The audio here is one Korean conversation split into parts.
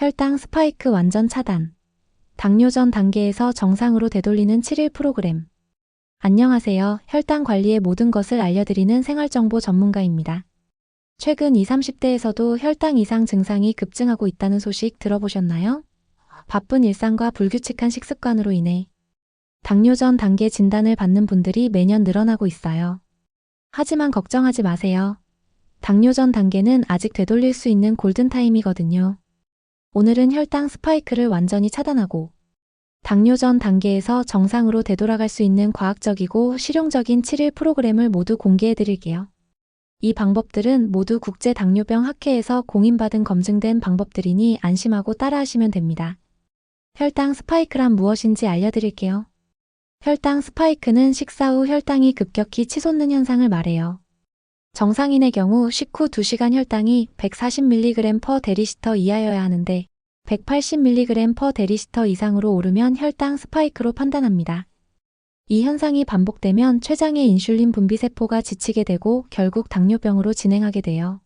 혈당 스파이크 완전 차단. 당뇨 전 단계에서 정상으로 되돌리는 7일 프로그램. 안녕하세요. 혈당 관리의 모든 것을 알려드리는 생활정보 전문가입니다. 최근 20, 30대에서도 혈당 이상 증상이 급증하고 있다는 소식 들어보셨나요? 바쁜 일상과 불규칙한 식습관으로 인해 당뇨 전 단계 진단을 받는 분들이 매년 늘어나고 있어요. 하지만 걱정하지 마세요. 당뇨 전 단계는 아직 되돌릴 수 있는 골든타임이거든요. 오늘은 혈당 스파이크를 완전히 차단하고 당뇨 전 단계에서 정상으로 되돌아갈 수 있는 과학적이고 실용적인 7일 프로그램을 모두 공개해 드릴게요. 이 방법들은 모두 국제 당뇨병 학회에서 공인받은 검증된 방법들이니 안심하고 따라하시면 됩니다. 혈당 스파이크란 무엇인지 알려드릴게요. 혈당 스파이크는 식사 후 혈당이 급격히 치솟는 현상을 말해요. 정상인의 경우 식후 2시간 혈당이 140mg per 데리시터 이하여야 하는데 180mg per 데리시터 이상으로 오르면 혈당 스파이크로 판단합니다. 이 현상이 반복되면 췌장의 인슐린 분비 세포가 지치게 되고 결국 당뇨병으로 진행하게 돼요.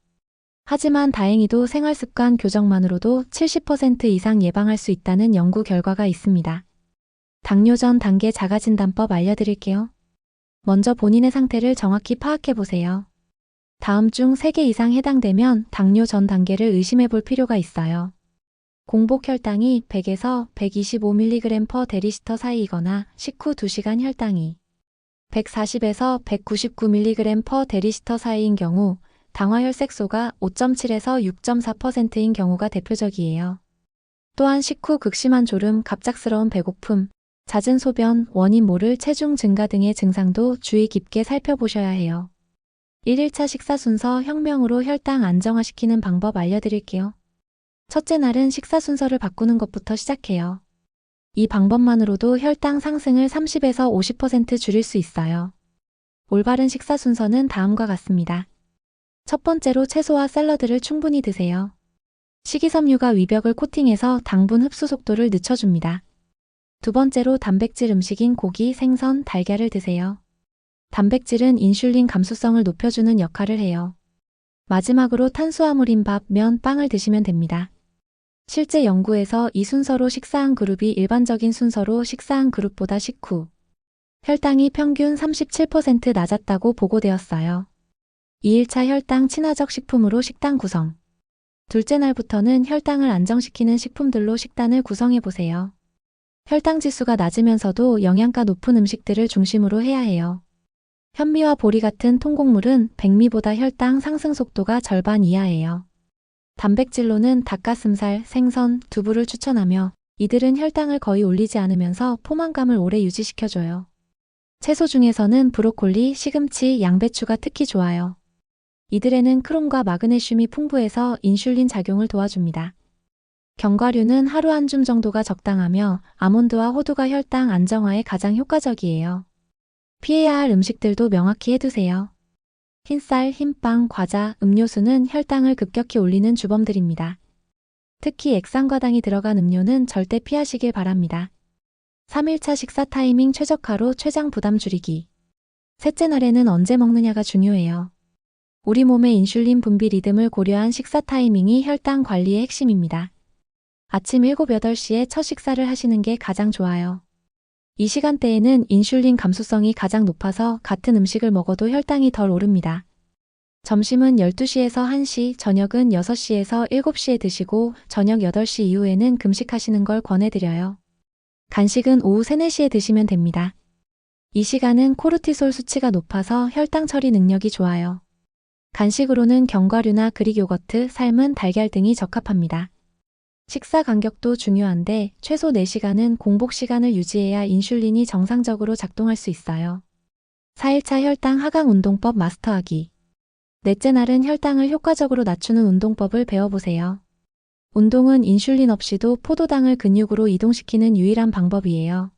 하지만 다행히도 생활습관 교정만으로도 70% 이상 예방할 수 있다는 연구 결과가 있습니다. 당뇨 전 단계 자가진단법 알려드릴게요. 먼저 본인의 상태를 정확히 파악해 보세요. 다음 중 3개 이상 해당되면 당뇨 전 단계를 의심해 볼 필요가 있어요. 공복 혈당이 100에서 125mg per 데리시터 사이이거나 식후 2시간 혈당이 140에서 199mg per 데리시터 사이인 경우 당화혈색소가 5.7에서 6.4%인 경우가 대표적이에요. 또한 식후 극심한 졸음, 갑작스러운 배고픔, 잦은 소변, 원인 모를 체중 증가 등의 증상도 주의 깊게 살펴보셔야 해요. 1일차 식사 순서 혁명으로 혈당 안정화시키는 방법 알려드릴게요. 첫째 날은 식사 순서를 바꾸는 것부터 시작해요. 이 방법만으로도 혈당 상승을 30에서 50% 줄일 수 있어요. 올바른 식사 순서는 다음과 같습니다. 첫 번째로 채소와 샐러드를 충분히 드세요. 식이섬유가 위벽을 코팅해서 당분 흡수 속도를 늦춰줍니다. 두 번째로 단백질 음식인 고기, 생선, 달걀을 드세요. 단백질은 인슐린 감수성을 높여주는 역할을 해요. 마지막으로 탄수화물인 밥, 면, 빵을 드시면 됩니다. 실제 연구에서 이 순서로 식사한 그룹이 일반적인 순서로 식사한 그룹보다 식후 혈당이 평균 37% 낮았다고 보고되었어요. 2일차 혈당 친화적 식품으로 식단 구성. 둘째 날부터는 혈당을 안정시키는 식품들로 식단을 구성해 보세요. 혈당 지수가 낮으면서도 영양가 높은 음식들을 중심으로 해야 해요. 현미와 보리 같은 통곡물은 백미보다 혈당 상승 속도가 절반 이하예요. 단백질로는 닭가슴살, 생선, 두부를 추천하며 이들은 혈당을 거의 올리지 않으면서 포만감을 오래 유지시켜줘요. 채소 중에서는 브로콜리, 시금치, 양배추가 특히 좋아요. 이들에는 크롬과 마그네슘이 풍부해서 인슐린 작용을 도와줍니다. 견과류는 하루 한 줌 정도가 적당하며 아몬드와 호두가 혈당 안정화에 가장 효과적이에요. 피해야 할 음식들도 명확히 해두세요. 흰쌀, 흰빵, 과자, 음료수는 혈당을 급격히 올리는 주범들입니다. 특히 액상과당이 들어간 음료는 절대 피하시길 바랍니다. 3일차 식사 타이밍 최적화로 췌장 부담 줄이기. 셋째 날에는 언제 먹느냐가 중요해요. 우리 몸의 인슐린 분비 리듬을 고려한 식사 타이밍이 혈당 관리의 핵심입니다. 아침 7, 8시에 첫 식사를 하시는 게 가장 좋아요. 이 시간대에는 인슐린 감수성이 가장 높아서 같은 음식을 먹어도 혈당이 덜 오릅니다. 점심은 12시에서 1시, 저녁은 6시에서 7시에 드시고 저녁 8시 이후에는 금식하시는 걸 권해드려요. 간식은 오후 3, 4시에 드시면 됩니다. 이 시간은 코르티솔 수치가 높아서 혈당 처리 능력이 좋아요. 간식으로는 견과류나 그릭 요거트, 삶은 달걀 등이 적합합니다. 식사 간격도 중요한데 최소 4시간은 공복 시간을 유지해야 인슐린이 정상적으로 작동할 수 있어요. 4일차 혈당 하강 운동법 마스터하기. 넷째 날은 혈당을 효과적으로 낮추는 운동법을 배워보세요. 운동은 인슐린 없이도 포도당을 근육으로 이동시키는 유일한 방법이에요.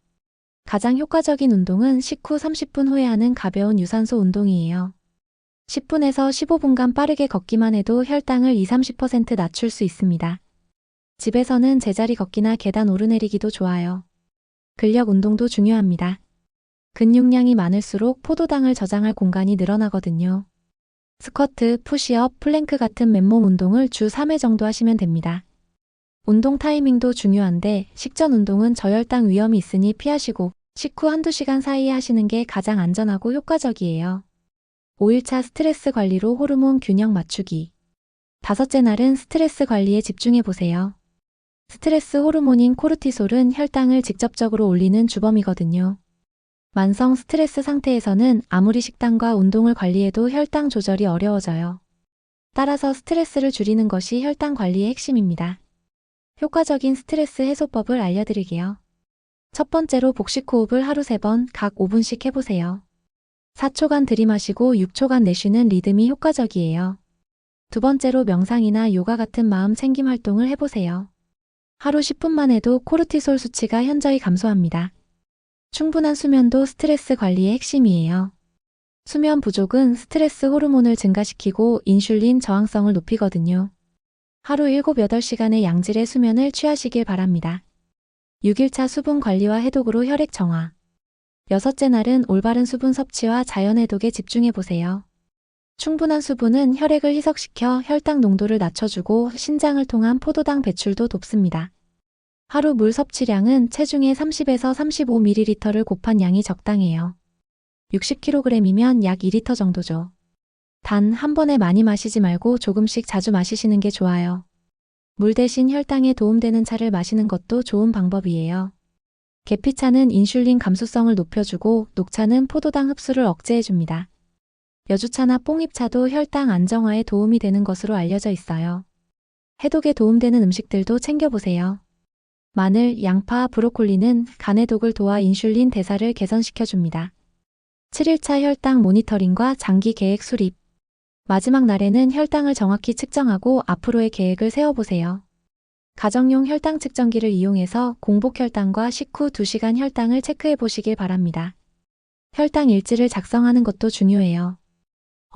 가장 효과적인 운동은 식후 30분 후에 하는 가벼운 유산소 운동이에요. 10분에서 15분간 빠르게 걷기만 해도 혈당을 20-30% 낮출 수 있습니다. 집에서는 제자리 걷기나 계단 오르내리기도 좋아요. 근력 운동도 중요합니다. 근육량이 많을수록 포도당을 저장할 공간이 늘어나거든요. 스쿼트, 푸시업, 플랭크 같은 맨몸 운동을 주 3회 정도 하시면 됩니다. 운동 타이밍도 중요한데 식전 운동은 저혈당 위험이 있으니 피하시고 식후 한두 시간 사이에 하시는 게 가장 안전하고 효과적이에요. 5일차 스트레스 관리로 호르몬 균형 맞추기. 다섯째 날은 스트레스 관리에 집중해 보세요. 스트레스 호르몬인 코르티솔은 혈당을 직접적으로 올리는 주범이거든요. 만성 스트레스 상태에서는 아무리 식단과 운동을 관리해도 혈당 조절이 어려워져요. 따라서 스트레스를 줄이는 것이 혈당 관리의 핵심입니다. 효과적인 스트레스 해소법을 알려드릴게요. 첫 번째로 복식 호흡을 하루 3번 각 5분씩 해보세요. 4초간 들이마시고 6초간 내쉬는 리듬이 효과적이에요. 두 번째로 명상이나 요가 같은 마음 챙김 활동을 해보세요. 하루 10분만 해도 코르티솔 수치가 현저히 감소합니다. 충분한 수면도 스트레스 관리의 핵심이에요. 수면 부족은 스트레스 호르몬을 증가시키고 인슐린 저항성을 높이거든요. 하루 7, 8시간의 양질의 수면을 취하시길 바랍니다. 6일차 수분 관리와 해독으로 혈액 정화. 여섯째 날은 올바른 수분 섭취와 자연 해독에 집중해 보세요. 충분한 수분은 혈액을 희석시켜 혈당 농도를 낮춰주고 신장을 통한 포도당 배출도 돕습니다. 하루 물 섭취량은 체중의 30에서 35ml를 곱한 양이 적당해요. 60kg이면 약 2리터 정도죠. 단 한 번에 많이 마시지 말고 조금씩 자주 마시시는 게 좋아요. 물 대신 혈당에 도움되는 차를 마시는 것도 좋은 방법이에요. 계피차는 인슐린 감수성을 높여주고 녹차는 포도당 흡수를 억제해줍니다. 여주차나 뽕잎차도 혈당 안정화에 도움이 되는 것으로 알려져 있어요. 해독에 도움되는 음식들도 챙겨보세요. 마늘, 양파, 브로콜리는 간해독을 도와 인슐린 대사를 개선시켜줍니다. 7일차 혈당 모니터링과 장기 계획 수립. 마지막 날에는 혈당을 정확히 측정하고 앞으로의 계획을 세워보세요. 가정용 혈당 측정기를 이용해서 공복 혈당과 식후 2시간 혈당을 체크해 보시길 바랍니다. 혈당 일지를 작성하는 것도 중요해요.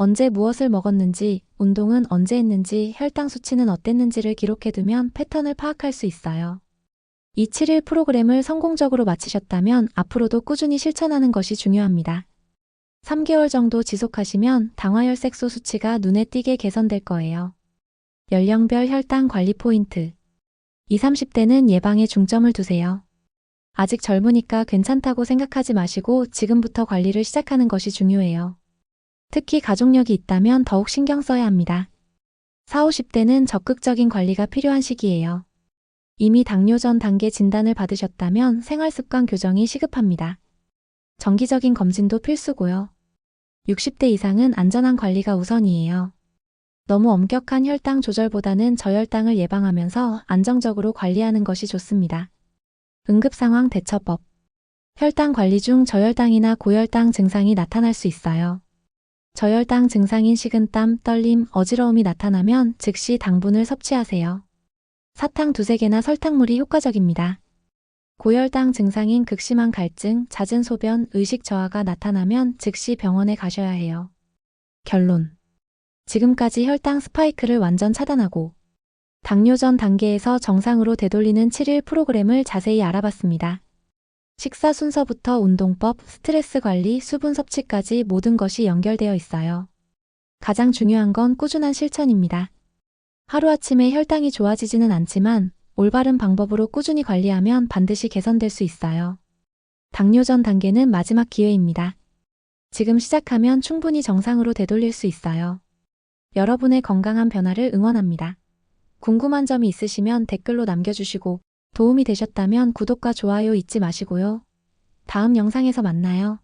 언제 무엇을 먹었는지, 운동은 언제 했는지, 혈당 수치는 어땠는지를 기록해두면 패턴을 파악할 수 있어요. 이 7일 프로그램을 성공적으로 마치셨다면 앞으로도 꾸준히 실천하는 것이 중요합니다. 3개월 정도 지속하시면 당화혈색소 수치가 눈에 띄게 개선될 거예요. 연령별 혈당 관리 포인트. 20, 30대는 예방에 중점을 두세요. 아직 젊으니까 괜찮다고 생각하지 마시고 지금부터 관리를 시작하는 것이 중요해요. 특히 가족력이 있다면 더욱 신경 써야 합니다. 40, 50대는 적극적인 관리가 필요한 시기예요. 이미 당뇨 전 단계 진단을 받으셨다면 생활습관 교정이 시급합니다. 정기적인 검진도 필수고요. 60대 이상은 안전한 관리가 우선이에요. 너무 엄격한 혈당 조절보다는 저혈당을 예방하면서 안정적으로 관리하는 것이 좋습니다. 응급상황 대처법. 혈당 관리 중 저혈당이나 고혈당 증상이 나타날 수 있어요. 저혈당 증상인 식은땀, 떨림, 어지러움이 나타나면 즉시 당분을 섭취하세요. 사탕 두세 개나 설탕물이 효과적입니다. 고혈당 증상인 극심한 갈증, 잦은 소변, 의식 저하가 나타나면 즉시 병원에 가셔야 해요. 결론. 지금까지 혈당 스파이크를 완전 차단하고 당뇨 전 단계에서 정상으로 되돌리는 7일 프로그램을 자세히 알아봤습니다. 식사 순서부터 운동법, 스트레스 관리, 수분 섭취까지 모든 것이 연결되어 있어요. 가장 중요한 건 꾸준한 실천입니다. 하루아침에 혈당이 좋아지지는 않지만 올바른 방법으로 꾸준히 관리하면 반드시 개선될 수 있어요. 당뇨 전 단계는 마지막 기회입니다. 지금 시작하면 충분히 정상으로 되돌릴 수 있어요. 여러분의 건강한 변화를 응원합니다. 궁금한 점이 있으시면 댓글로 남겨주시고 도움이 되셨다면 구독과 좋아요 잊지 마시고요. 다음 영상에서 만나요.